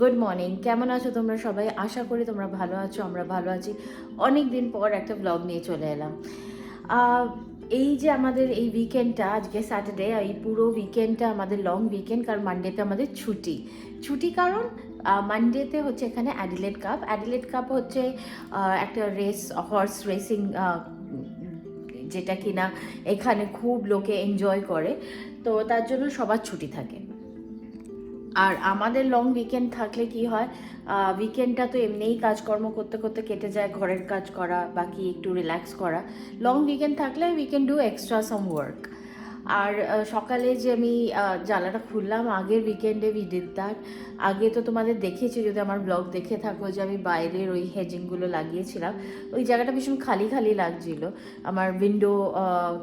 Good morning কেমন আছো তোমরা সবাই? আশা করি তোমরা ভালো আছো, আমরা ভালো আছি। অনেক দিন পর একটা ব্লগ নিয়ে চলে এলাম। এই যে আমাদের এই উইকেন্ডটা আজকে স্যাটারডে এই পুরো উইকেন্ডটা আমাদের লং উইকেন্ড কারণ মানডেতে আমাদের ছুটি। ছুটি কারণ মানডেতে হচ্ছে এখানে অ্যাডিলেট কাপ অ্যাডিলেট কাপ হচ্ছে একটা রেস হর্স রেসিং যেটা কিনা এখানে খুব লোকে এনজয় করে। তো তার জন্য সবার ছুটি থাকে। আর আমাদের লং উইকেন্ড থাকলে কি হয় উইকেন্ডটা তো এমনিই কাজকর্ম করতে করতে কেটে যায়, ঘরের কাজ করা, বাকি একটু রিল্যাক্স করা। লং উইকেন্ড থাকলে we can do extra some work আর সকালে যে আমি আহ, জানলাটা খুললাম আগের উইকেন্ডে উই ডিড দ্যাট আগে তো তোমাদের দেখেছি যদি আমার ব্লগ দেখে থাকো যে আমি বাইরের ওই হেজিংগুলো লাগিয়েছিলাম। ওই জায়গাটা ভীষণ খালি খালি লাগছিল। আমার উইন্ডো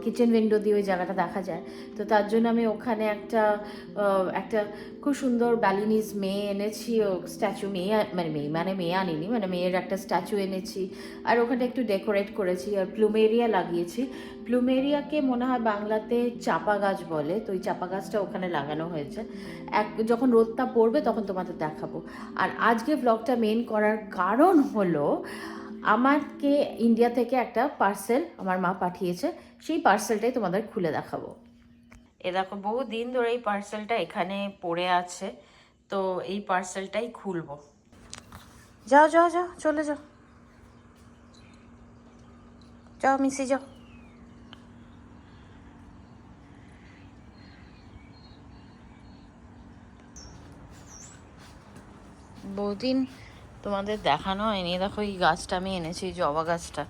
কিচেন উইন্ডো দিয়ে ওই জায়গাটা দেখা যায়। তো তার জন্য আমি ওখানে একটা একটা খুব সুন্দর ব্যালিনিজ মেয়ে এনেছি। ও স্ট্যাচু মেয়ে মানে মেয়ে মানে মেয়ে আনিনি মানে মেয়ের একটা স্ট্যাচু এনেছি। আর ওখানে একটু ডেকোরেট করেছি আর প্লুমেরিয়া লাগিয়েছি। প্লুমেরিয়াকে মনে হয় বাংলাতে চাপা গাছ বলে, তো ওই চাপা গাছটা ওখানে লাগানো হয়েছে। এক, যখন রোদটা পড়বে তখন তোমাদের দেখাবো। আর আজকে ব্লগটা মেন করার কারণ হলো, আমাকে ইন্ডিয়া থেকে একটা পার্সেল আমার মা পাঠিয়েছে, সেই পার্সেলটাই তোমাদের খুলে দেখাবো। এ দেখো বহু দিন ধরে এই পার্সেলটা এখানে পড়ে আছে, তো এই পার্সেলটাই খুলবো। যাও যাও যাও, চলে যাও। যাও, মিসি, যাও। বহুদিন তোমাদের দেখানো হয়নি। দেখো এই গাছটা আমি এনেছি জবা গাছটা।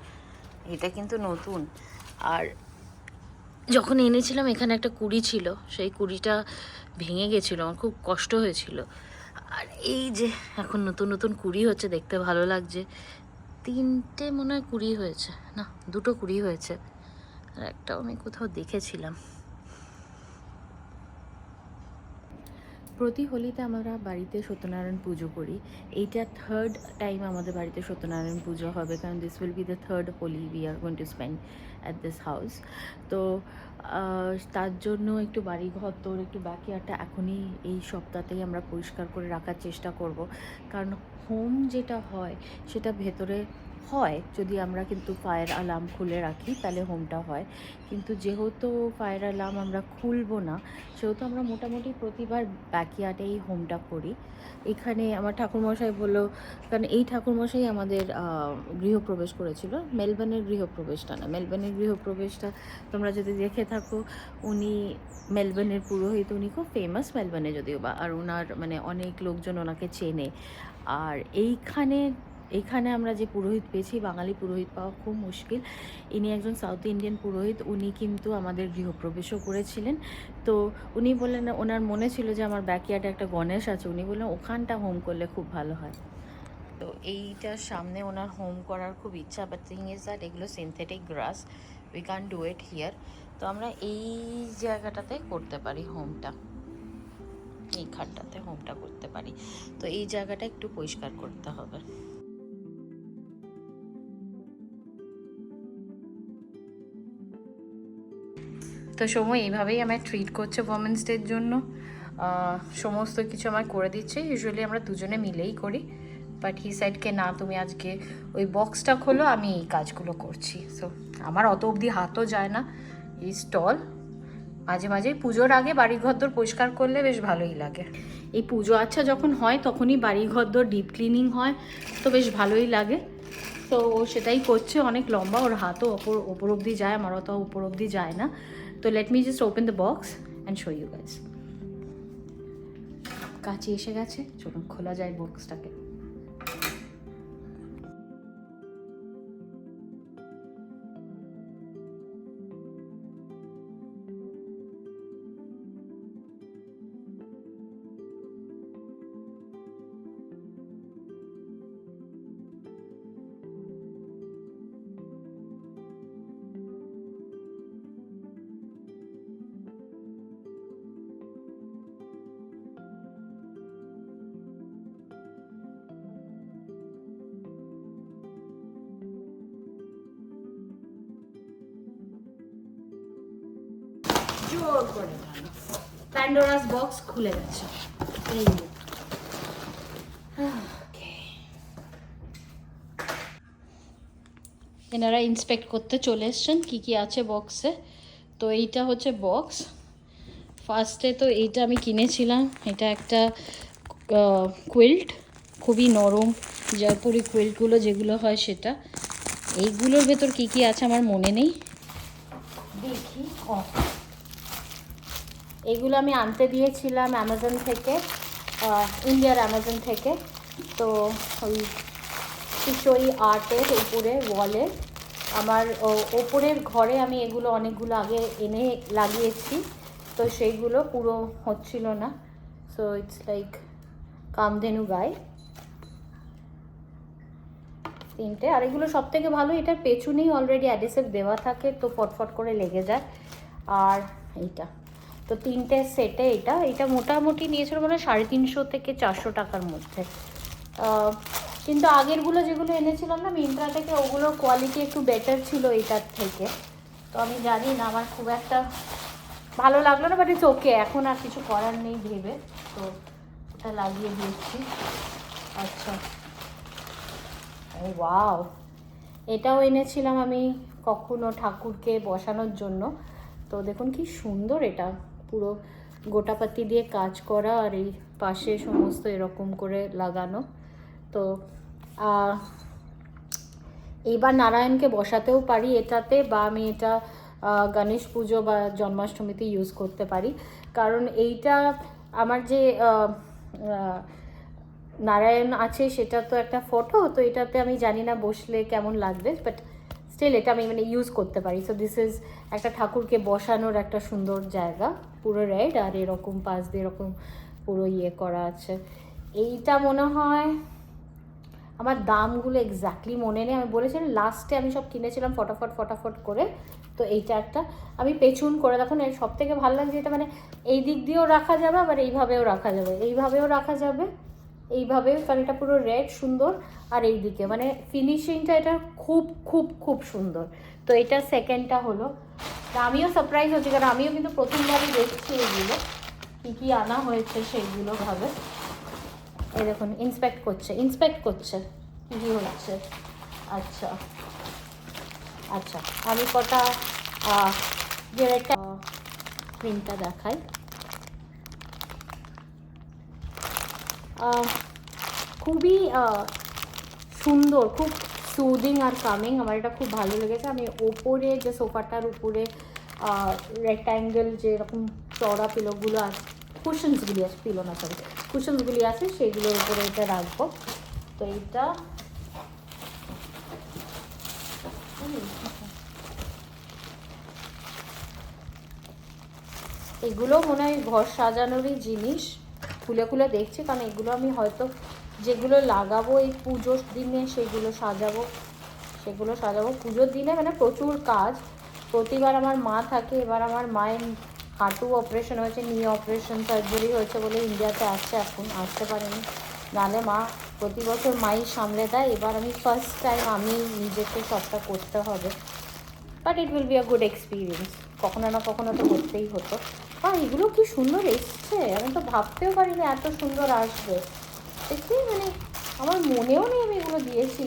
এটা কিন্তু নতুন। আর যখন এনেছিলাম, এখানে একটা কুড়ি ছিল। সেই কুড়িটা ভেঙে গেছিল, আমার খুব কষ্ট হয়েছিল। আর এই যে এখন নতুন নতুন কুড়ি হচ্ছে, দেখতে ভালো লাগছে। তিনটে মনে হয় কুড়ি হয়েছে। না, দুটো কুড়ি হয়েছে। আর একটাও আমি কোথাও দেখেছিলাম। প্রতি হোলিতে আমরা বাড়িতে সত্যনারায়ণ পুজো করি। এইটা থার্ড টাইম আমাদের বাড়িতে সত্যনারায়ণ পুজো হবে, কারণ this will be the third Holi we are going to spend at this house তো তার জন্য একটু বাড়ি ঘর তোর একটু বাকি ব্যাকয়ার্ডটা এখনই এই সপ্তাহতেই আমরা পরিষ্কার করে রাখার চেষ্টা করব। কারণ হোম যেটা হয়, সেটা ভেতরে হয়, যদি আমরা কিন্তু ফায়ার অ্যালার্ম খুলে রাখি, তাহলে হোমটা হয়। কিন্তু যেহেতু ফায়ার অ্যালার্ম আমরা খুলবো না, সেহেতু আমরা মোটামুটি প্রতিবার ব্যাকয়ার্ডেই হোমটা করি। এখানে আমার ঠাকুরমশাই বলল, কারণ এই ঠাকুরমশাই আমাদের গৃহপ্রবেশ করেছিল। মেলবার্নের গৃহপ্রবেশটা না। মেলবার্নের গৃহপ্রবেশটা তোমরা যদি দেখে থাকো, উনি মেলবার্নের পুরোহিত, উনি খুব ফেমাস মেলবার্নে যদিও বা, আর ওনার মানে অনেক লোকজন ওনাকে চেনে। আর এইখানে এইখানে আমরা যে পুরোহিত পেয়েছি, বাঙালি পুরোহিত পাওয়া খুব মুশকিল। ইনি একজন সাউথ ইন্ডিয়ান পুরোহিত, উনি কিন্তু আমাদের গৃহপ্রবেশও করেছিলেন। তো উনি বললেন, ওনার মনে ছিল যে আমার ব্যাকয়ার্ডে একটা গণেশ আছে। উনি বললেন, ওখানটা হোম করলে খুব ভালো হয়। তো এইটার সামনে ওনার হোম করার খুব ইচ্ছা বাট থিং ইজ দ্যাট এগুলো synthetic grass we can do it here তো আমরা এই জায়গাটাতে করতে পারি হোমটা এই খাটটাতে হোমটা করতে পারি। তো এই জায়গাটা একটু পরিষ্কার করতে হবে। তো সময় এইভাবেই আমায় ট্রিট করছে ওমেন্স ডের জন্য। সমস্ত কিছু আমায় করে দিচ্ছে। ইউজুয়ালি আমরা দুজনে মিলেই করি। বাট হি সাইডকে না, তুমি আজকে ওই বক্সটা খোলো, আমি এই কাজগুলো করছি। সো আমার অত অবধি হাতও যায় না। এই স্টল মাঝে মাঝে পুজোর আগে বাড়ি ঘরদোর পরিষ্কার করলে বেশ ভালোই লাগে। এই পুজো আচ্ছা যখন হয়, তখনই বাড়ি ঘরদোর ডিপ ক্লিনিং হয়, তো বেশ ভালোই লাগে। তো সেটাই করছে। অনেক লম্বা, ওর হাতও ওপর ওপর অবধি যায়, আমার অত ওপর অবধি যায় না। তো let me just open the box and show you guys কাছে এসে গেছে। চলুন, খোলা যায় বক্সটাকে প্যান্ডোরাস বক্স খুলে গেছে। এই এনারা ইন্সপেক্ট করতে চলে এসছেন, কী কী আছে বক্সে তো এইটা হচ্ছে বক্স ফার্স্টে তো এইটা আমি কিনেছিলাম, এটা একটা কুইল্ট খুবই নরম, জয়পুরি কুইল্টগুলো যেগুলো হয় সেটা। এইগুলোর ভেতর কী কী আছে আমার মনে নেই। দেখি এগুলো আমি আনতে দিয়েছিলাম অ্যামাজন থেকে ইন্ডিয়ার অ্যামাজন থেকে। তো ওই কিশোরী আর্টের উপরে ওয়ালে আমার ওপরের ঘরে আমি এগুলো অনেকগুলো আগে এনে লাগিয়েছি। তো সেইগুলো পুরো হচ্ছিল না। সো ইটস লাইক কামধেনু গায়ে। তিনটে। আর এগুলো সব থেকে ভালো, এটার পেছনেই অলরেডি অ্যাডিসিভ দেওয়া থাকে, তো ফটফট করে লেগে যায়। আর এইটা। তো তিনটে সেটে এটা এটা মোটামুটি নিয়েছিল মানে সাড়ে তিনশো থেকে চারশো টাকার মধ্যে। কিন্তু আগেরগুলো যেগুলো এনেছিলাম না মিন্ত্রা থেকে, ওগুলোর কোয়ালিটি একটু বেটার ছিল এইটার থেকে। তো আমি জানি না, আমার খুব একটা ভালো লাগল না বাট ইটস ওকে এখন আর কিছু করার নেই ভেবে। তো এটা লাগিয়ে দিয়েছি। আচ্ছা। ওয়াও এটাও এনেছিলাম আমি কখনো ঠাকুরকে বসানোর জন্য। তো দেখুন কি সুন্দর এটা। পুরো গোটাপাতি দিয়ে কাজ করা আর এই পাশে সমস্ত এরকম করে লাগানো। তো এইবার নারায়ণকে বসাতেও পারি এটাতে বা আমি এটা গণেশ পুজো বা জন্মাষ্টমীতে ইউজ করতে পারি। কারণ এইটা আমার যে নারায়ণ আছে সেটা তো একটা ফটো তো এটাতে আমি জানি না বসলে কেমন লাগবে বাট স্টিল এটা আমি মানে ইউজ করতে পারি। সো দিস ইজ একটা ঠাকুরকে বসানোর একটা সুন্দর জায়গা, পুরো রেড আর এরকম পাশ দিয়ে এরকম পুরো ইয়ে করা আছে। এইটা মনে হয় আমার দামগুলো এক্স্যাক্টলি মনে নেই। আমি বলেছিলাম লাস্টে আমি সব কিনেছিলাম ফটাফট ফটাফট করে। তো এইটা একটা। আমি পেছন করে দেখুন এর সব থেকে ভালো লাগছে এটা মানে এই দিক দিয়েও রাখা যাবে, আবার এইভাবেও রাখা যাবে। এইভাবেও রাখা যাবে। এইভাবেও কারণ এটা পুরো রেড সুন্দর, আর এই দিকে মানে ফিনিশিংটা এটা খুব খুব খুব সুন্দর। তো এটা সেকেন্ডটা হলো। আমিও সারপ্রাইজ হচ্ছি, কারণ আমিও কিন্তু প্রথমবারই দেখছি এগুলো কী কী আনা হয়েছে সেইগুলো ভাবে। এই দেখুন ইন্সপেক্ট করছে ইন্সপেক্ট করছে। কী কী হচ্ছে? আচ্ছা। আচ্ছা আমি কটা যে একটা প্রিন্টটা দেখাই। খুবই সুন্দর, খুব সুদিং আর কামিং আমার এটা খুব ভালো লেগেছে। আমি ওপরে যে সোফাটার উপরে রেক্ট্যাঙ্গেল যে এরকম চড়া পিলোগুলো আছে কুশনসগুলি আছে পিলো না সরি কুশনসগুলি আছে সেইগুলোর উপরে এটা রাখব। তো এইটা, এগুলো মনে হয় ঘর সাজানোরই জিনিস। খুলে খুলে দেখছি, কারণ এগুলো আমি হয়তো যেগুলো লাগাবো এই পুজোর দিনে সেগুলো সাজাবো সেগুলো সাজাবো। পুজোর দিনে মানে প্রচুর কাজ। প্রতিবার আমার মা থাকে, এবার আমার মায়ের হাঁটু অপারেশন হয়েছে নিয়ে অপারেশন সার্জারি হয়েছে বলে ইন্ডিয়াতে আসছে এখন, আসতে পারেনি। নাহলে মা প্রতি বছর মাই সামলে দেয়, এবার আমি ফার্স্ট টাইম আমি নিজেকে সবটা করতে হবে। But it will be a good experience কখনো না কখনো তো করতেই হতো। আর এগুলো কি সুন্দর এসছে? আমি তো ভাবতেও পারিনি এত সুন্দর আসবে। দেখি মানে আমার মনেও নেই আমি এগুলো দিয়েছি।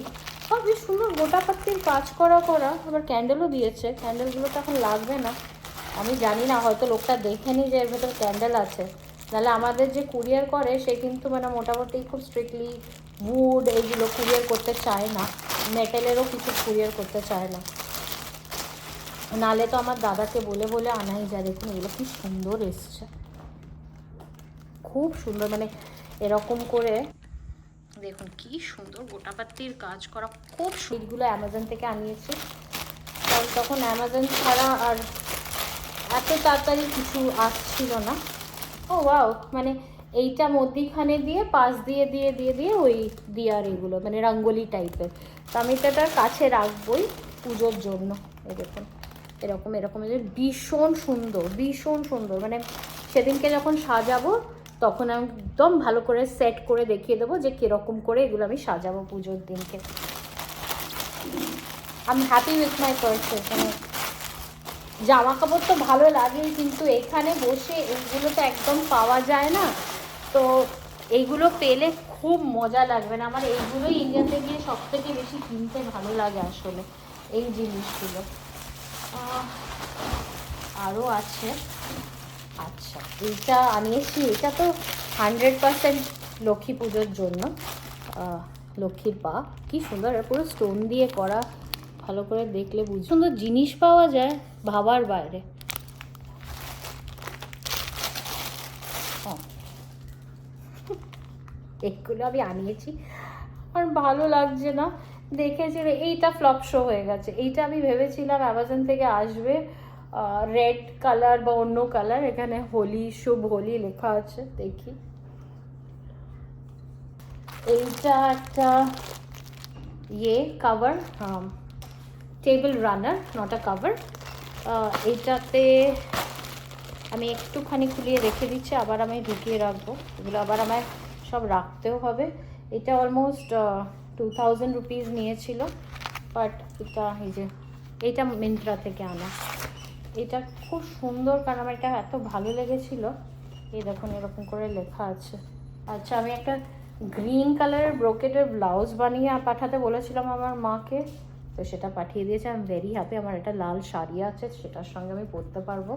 আর বেশ সুন্দর, গোটা পাত্তির কাজ করা করা। আবার ক্যান্ডেলও দিয়েছে। ক্যান্ডেলগুলো তো এখন লাগবে না। আমি জানি না, হয়তো লোকটা দেখেনি যে এর ভেতর ক্যান্ডেল আছে। নাহলে আমাদের যে কুরিয়ার করে, সে কিন্তু মানে মোটামুটি খুব স্ট্রিক্টলি উড এইগুলো কুরিয়ার করতে চায় না। মেটেলেরও কিছু কুরিয়ার করতে চায় না। নালে তো আমার দাদাকে বলে বলে আনাই যায়। দেখুন, এগুলো কি সুন্দর এসছে। খুব সুন্দর মানে এরকম করে। দেখুন, কি সুন্দর গোটাপাত্তির কাজ করা, খুব সুইটগুলো অ্যামাজন থেকে আনিয়েছি। কারণ তখন অ্যামাজন ছাড়া আর এত তাড়াতাড়ি কিছু আসছিল না। ও ওয়াও মানে এইটা মধ্যিখানে দিয়ে, পাশ দিয়ে দিয়ে দিয়ে দিয়ে ওই দিয়ার এগুলো মানে রঙ্গোলি টাইপের তো আমি তো এটার কাছে রাখবোই পুজোর জন্য দেখুন। এরকম এরকম ভীষণ সুন্দর ভীষণ সুন্দর। মানে সেদিনকে যখন সাজাবো, তখন আমি একদম ভালো করে সেট করে দেখিয়ে দেবো যে কীরকম করে এগুলো আমি সাজাবো পুজোর দিনকে। আমি হ্যাপি উইথ মাই পার্সেস মানে জামা কাপড় তো ভালো লাগেই, কিন্তু এখানে বসে এইগুলো তো একদম পাওয়া যায় না। তো এইগুলো পেলে খুব মজা লাগবে না। আমার এইগুলোই ইন্ডিয়াতে গিয়ে সব থেকে বেশি কিনতে ভালো লাগে আসলে, এই জিনিসগুলো। আরও আছে। আচ্ছা এইটা আনিয়েছি এটা তো হান্ড্রেড পার্সেন্ট লক্ষ্মী পুজোর জন্য। লক্ষ্মীর পা, কি সুন্দর পুরো স্টোন দিয়ে করা, ভালো করে দেখলে বুঝ সুন্দর জিনিস পাওয়া যায় ভাবার বাইরে। এগুলো আমি আনিয়েছি, আর ভালো লাগছে না। দেখেছি রে, এইটা ফ্লপ শো হয়ে গেছে। এইটা আমি ভেবেছিলাম অ্যামাজন থেকে আসবে রেড কালার বা অন্য কালার এখানে হোলি শুভ হোলি লেখা আছে দেখি। এইটা একটা ইয়ে cover table runner not a cover এইটাতে আমি একটুখানি খুলিয়ে রেখে দিচ্ছি আবার আমি ঢুকিয়ে রাখব। এগুলো আবার আমায় সব রাখতেও হবে। এটা অলমোস্ট টু থাউজেন্ড রুপিস নিয়েছিল বাট এটা এই যে এইটা মিন্ত্রা থেকে আনা। এটা খুব সুন্দর কারণ আমার এটা এত ভালো লেগেছিল। এই দেখুন, এরকম করে লেখা আছে। আচ্ছা আমি একটা গ্রিন কালারের ব্রোকেটের ব্লাউজ বানিয়ে পাঠাতে বলেছিলাম আমার মাকে। তো সেটা পাঠিয়ে দিয়েছে। আমি ভেরি হ্যাপি আমার একটা লাল শাড়ি আছে, সেটার সঙ্গে আমি পরতে পারব।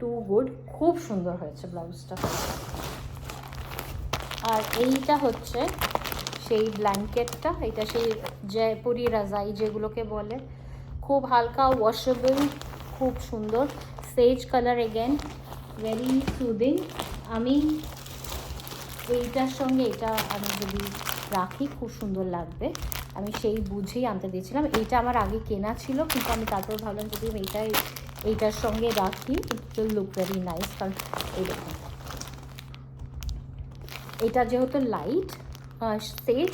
টু গুড খুব সুন্দর হয়েছে ব্লাউজটা আর এইটা হচ্ছে সেই ব্ল্যাঙ্কেটটা এটা সেই জয়পুরি রাজাই যেগুলোকে বলে, খুব হালকা ওয়াশেবল খুব সুন্দর। Sage colour again very soothing আমি এইটার সঙ্গে এটা আমি যদি রাখি, খুব সুন্দর লাগবে। আমি সেই বুঝেই আনতে দিয়েছিলাম। এইটা আমার আগে কেনা ছিল, কিন্তু আমি তারপর ভাবলাম যদি আমি এইটাই, এইটার সঙ্গে রাখি ইট লুক ভেরি নাইস কারণ এই দেখুন এটা যেহেতু লাইট সেজ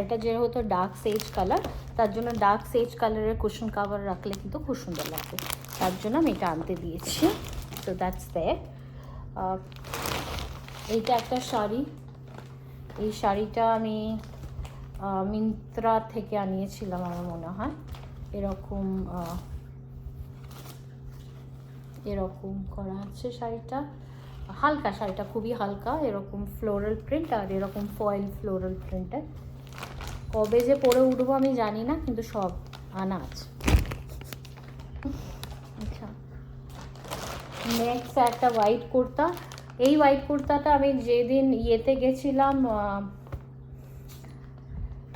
এটা যেহেতু ডার্ক সেজ কালার তার জন্য ডার্ক সেজ কালারের কুশন কাভার রাখলে কিন্তু খুব সুন্দর লাগবে। তার জন্য আমি এটা আনতে দিয়েছি। তো দ্যাটস দেয় এইটা একটা শাড়ি। এই শাড়িটা আমি মিন্ত্রা থেকে আনিয়েছিলাম আমার মনে হয়। এরকম এরকম করা আছে শাড়িটা। হালকা শাড়িটা খুবই হালকা, এরকম ফ্লোরাল প্রিন্ট আর এরকম ফয়েল ফ্লোরাল প্রিন্টের কবে যে পরে উঠবো আমি জানি না, কিন্তু সব আনা আছে। আচ্ছা। নেক্সট একটা হোয়াইট কুর্তা। এই হোয়াইট কুর্তাটা আমি যেদিন ইয়েতে গেছিলাম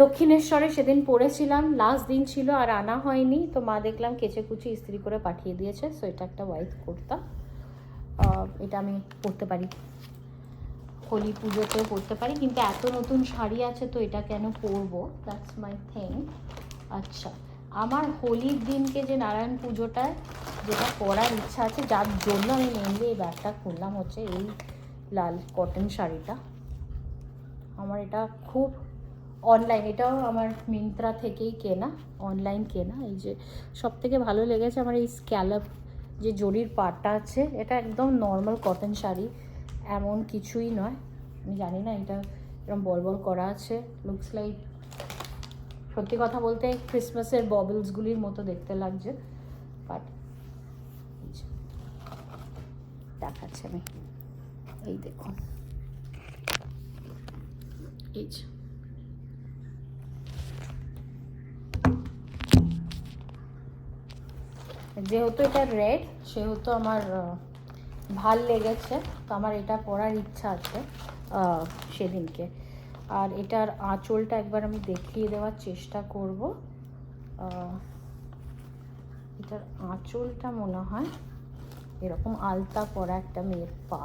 দক্ষিণেশ্বরে সেদিন পরেছিলাম। লাস্ট দিন ছিল আর আনা হয়নি, তো মা দেখলাম কেচে কুচি ইস্ত্রি করে পাঠিয়ে দিয়েছে সো এটা একটা হোয়াইট কুর্তা। এটা আমি পরতে পারি। হোলি পুজোতেও পরতে পারি, কিন্তু এত নতুন শাড়ি আছে তো এটা কেন পরবো? দ্যাটস মাই থিং আচ্ছা আমার হোলির দিনকে যে নারায়ণ পুজোটায় যেটা পরার ইচ্ছা আছে, যার জন্য আমি মেনলি এই ব্যাগটা খুললাম হচ্ছে এই লাল কটন শাড়িটা। আমার এটা খুব অনলাইন এটাও আমার মিন্ত্রা থেকেই কেনা অনলাইন কেনা। এই যে সব থেকে ভালো লেগেছে আমার এই স্ক্যালপ যে জরির পাটটা আছে, এটা একদম নর্মাল কটন শাড়ি, এমন কিছুই নয়। আমি জানি না এটা এরকম বল বল করা আছে। লুকস লাইক সত্যি কথা বলতে ক্রিসমাসের ববলসগুলির মতো দেখতে লাগছে। বাট দেখাচ্ছে আমি। এই দেখুন। এই যে। যেহেতু এটা রেড সেহেতু আমার ভালো লেগেছে। তো আমার এটা পরার ইচ্ছা আছে সেদিনকে। আর এটার আঁচলটা একবার আমি দেখিয়ে দেওয়ার চেষ্টা করব। এটার আঁচলটা মনে হয় এরকম আলতা পরা একটা মেয়ের পা।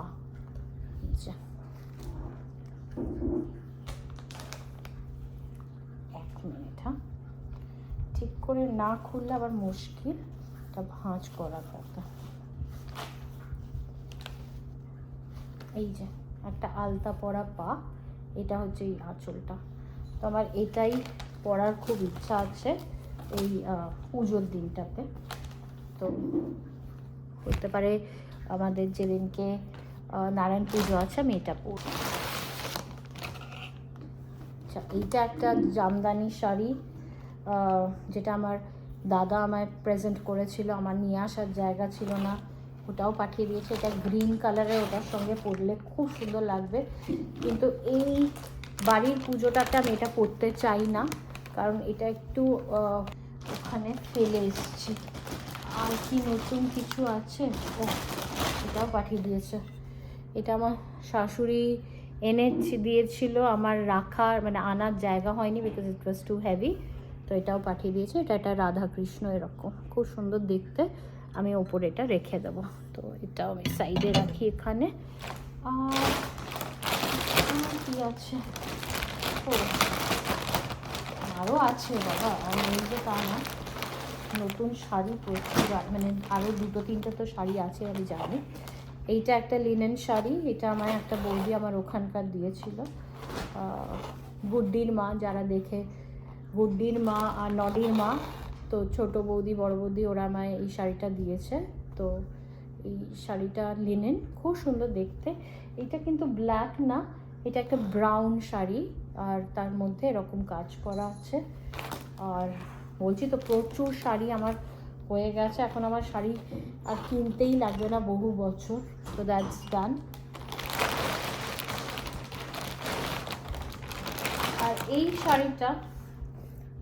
হ্যাঁ। ঠিক করে না খুললে আবার মুশকিল। এটা ভাঁজ করা কথা। এই যে, একটা আলতা পরা পা, এটা হচ্ছে এই আঁচলটা। তো আমার এটাই পরার খুব ইচ্ছা আছে এই পুজোর দিনটাতে। তো হতে পারে আমাদের যেদিনকে নারায়ণ পুজো আছে, আমি এটা পরব। আচ্ছা এইটা একটা জামদানি শাড়ি যেটা আমার দাদা আমায় প্রেজেন্ট করেছিল, আমার নিয়ে আসার জায়গা ছিল না, ওটাও পাঠিয়ে দিয়েছে। এটা গ্রিন কালারের ওটার সঙ্গে পরলে খুব সুন্দর লাগবে। কিন্তু এই বাড়ির পুজোটাতে আমি এটা পরতে চাই না, কারণ এটা একটু ওখানে ফেলে এসেছি। আর কি নতুন কিছু আছে? ও এটাও পাঠিয়ে দিয়েছে। এটা আমার শাশুড়ি এনে দিয়েছিল, আমার রাখার মানে আনার জায়গা হয়নি because it was too heavy তো এটাও পাঠিয়ে দিয়েছে। এটা একটা রাধা কৃষ্ণ এরকম। খুব সুন্দর দেখতে। আমি ওপরে এটা রেখে দেবো। তো এটাও আমি সাইডে রাখি এখানে। আর আছে? আরও আছে বাবা। নেই যে তা না নতুন শাড়ি প্রচুর মানে আরও দুটো তিনটে তো শাড়ি আছে আমি জানি। এইটা একটা লিনেন শাড়ি। এটা আমার একটা বৌদি আমার ওখানকার দিয়েছিল। আহ, গুড্ডির মা যারা দেখে গুড্ডির মা আর নডির মা। তো ছোট বৌদি, বড় বৌদি ওরা আমায় এই শাড়িটা দিয়েছে। তো এই শাড়িটা লিনেন খুব সুন্দর দেখতে। এটা কিন্তু ব্ল্যাক না, এটা একটা ব্রাউন শাড়ি আর তার মধ্যে এরকম কাজ করা আছে। আর বলছি তো, প্রচুর শাড়ি আমার হয়ে গেছে। এখন আমার শাড়ি আর কিনতেই লাগবে না বহু বছর। তো দ্যাটস ডান আর এই শাড়িটা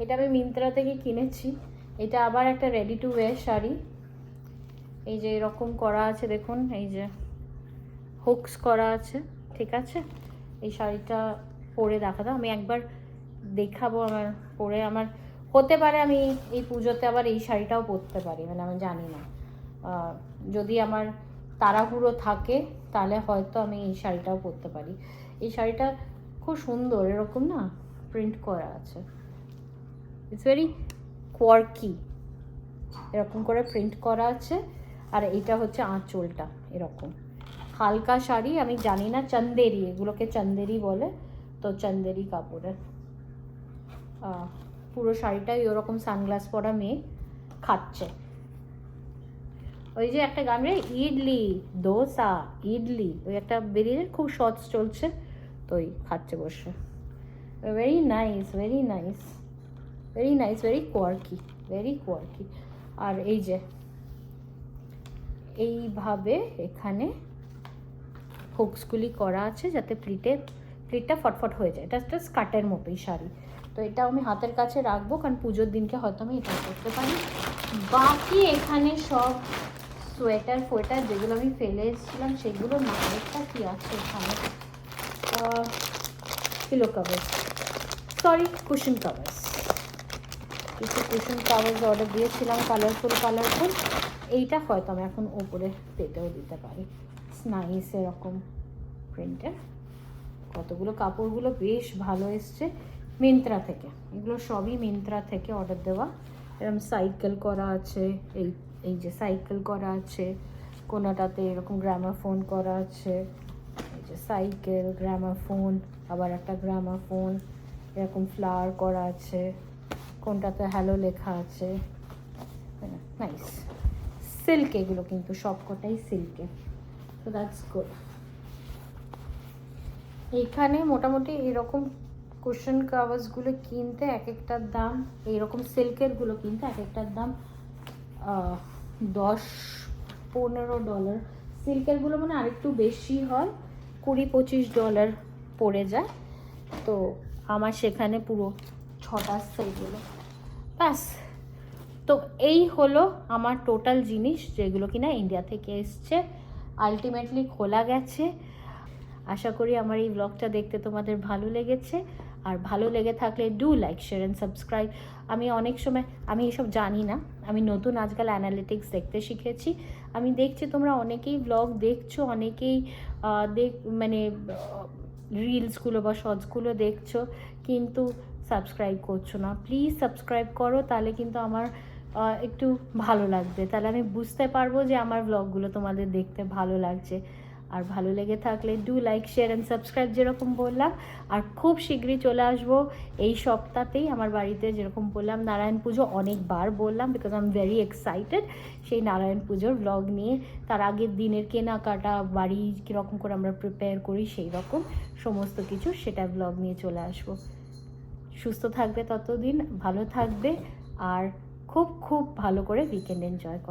এটা আমি মিন্ত্রা থেকে কিনেছি। এটা আবার একটা রেডি টু ওয়্যার শাড়ি। এই যে এরকম করা আছে, দেখুন, এই যে হুকস করা আছে, ঠিক আছে? এই শাড়িটা পরে দেখাতো আমি একবার দেখাবো আমার, পরে আমার, হতে পারে আমি এই পুজোতে আবার এই শাড়িটাও পরতে পারি মানে আমি জানি না। যদি আমার তাড়াহুড়ো থাকে, তাহলে হয়তো আমি এই শাড়িটাও পরতে পারি। এই শাড়িটা খুব সুন্দর, এরকম না? প্রিন্ট করা আছে। ইটস ভেরি কোয়ার্কি এরকম করে প্রিন্ট করা আছে। আর এটা হচ্ছে আঁচলটা, এরকম। হালকা শাড়ি, আমি জানি না, চন্দেরি, এগুলোকে চন্দেরি বলে। তো চন্দেরি কাপড়ের। পুরো শাড়িটাই ওরকম সানগ্লাস পরা মেয়ে খাচ্ছে। ওই যে একটা গান রে, ইডলি দোসা, ইডলি। ওই একটা বেরিয়ে খুব শর্টস চলছে। তো ওই খাচ্ছে বসে। Very nice very nice very nice very quirky very quirky আর এই যে, এইভাবে এখানে হুকসগুলি করা আছে যাতে প্লিটে, প্লিটটা ফটফট হয়ে যায়। এটা একটা স্কার্টের মতোই শাড়ি। তো এটা আমি হাতের কাছে রাখব, কারণ পুজোর দিনকে হয়তো আমি এটা করতে পারি। বাকি এখানে সব সোয়েটার ফোয়েটার যেগুলো আমি ফেলে এসেছিলাম, সেগুলো না আরেকটা কি আছে এখানে? Pillow covers sorry cushion covers কিছু কুশন কাভার্স অর্ডার দিয়েছিলাম কালারফুল কালারফুল এইটা হয়তো আমি এখন ওপরে পেতেও দিতে পারি। নাইস এরকম প্রিন্টের কতগুলো কাপড়গুলো বেশ ভালো এসছে মিন্ত্রা থেকে। এগুলো সবই মিন্ত্রা থেকে অর্ডার দেওয়া। এরকম সাইকেল করা আছে, এই এই যে সাইকেল করা আছে, কোনোটাতে এরকম গ্রামাফোন করা আছে, এই যে সাইকেল গ্রামাফোন আবার একটা গ্রামাফোন এরকম ফ্লাওয়ার করা আছে। কোনটাতে হ্যালো লেখা আছে? নাইস সিল্ক এগুলো কিন্তু সবকটাই সিল্কে তো দ্যাটস গুড এইখানে মোটামুটি এরকম কুশন কাভার্সগুলো কিনতে এক একটার দাম এইরকম সিল্কেরগুলো কিনতে এক একটার দাম দশ, পনেরো ডলার সিল্কেরগুলো মানে আরেকটু বেশি হয়, কুড়ি পঁচিশ ডলার পড়ে যায়। তো আমার সেখানে পুরো ছটা সেইগুলো ব্যাস। তো এই হলো আমার টোটাল জিনিস যেগুলো কিনা ইন্ডিয়া থেকে এসছে। আলটিমেটলি খোলা গেছে। আশা করি আমার এই ব্লগটা দেখতে তোমাদের ভালো লেগেছে। আর ভালো লেগে থাকলে do like share and subscribe আমি অনেক সময়, আমি এসব জানি না। আমি নতুন আজকাল অ্যানালিটিক্স দেখতে শিখেছি। আমি দেখছি তোমরা অনেকেই ব্লগ দেখছ, অনেকেই দেখ মানে রিলসগুলো বা শর্টসগুলো দেখছ, কিন্তু সাবস্ক্রাইব করছ না। প্লিজ সাবস্ক্রাইব করো, তাহলে কিন্তু আমার একটু ভালো লাগবে। তাহলে আমি বুঝতে পারব যে আমার ব্লগগুলো তোমাদের দেখতে ভালো লাগছে। আর ভালো লেগে থাকলে do like share and subscribe যেরকম বললাম। আর খুব শীঘ্রই চলে আসব এই সপ্তাহতেই আমার বাড়িতে যেরকম বললাম, নারায়ণ পুজো অনেকবার বললাম because I am very excited সেই নারায়ণ পুজোর ব্লগ নিয়ে। তার আগের দিনের কেনাকাটা, বাড়ি কীরকম করে আমরা প্রিপেয়ার করি সেই রকম সমস্ত কিছু সেটা ব্লগ নিয়ে চলে আসব। সুস্থ থাকবে ততদিন, ভালো থাকবে আর খুব খুব ভালো করে উইকেন্ড এনজয় করো।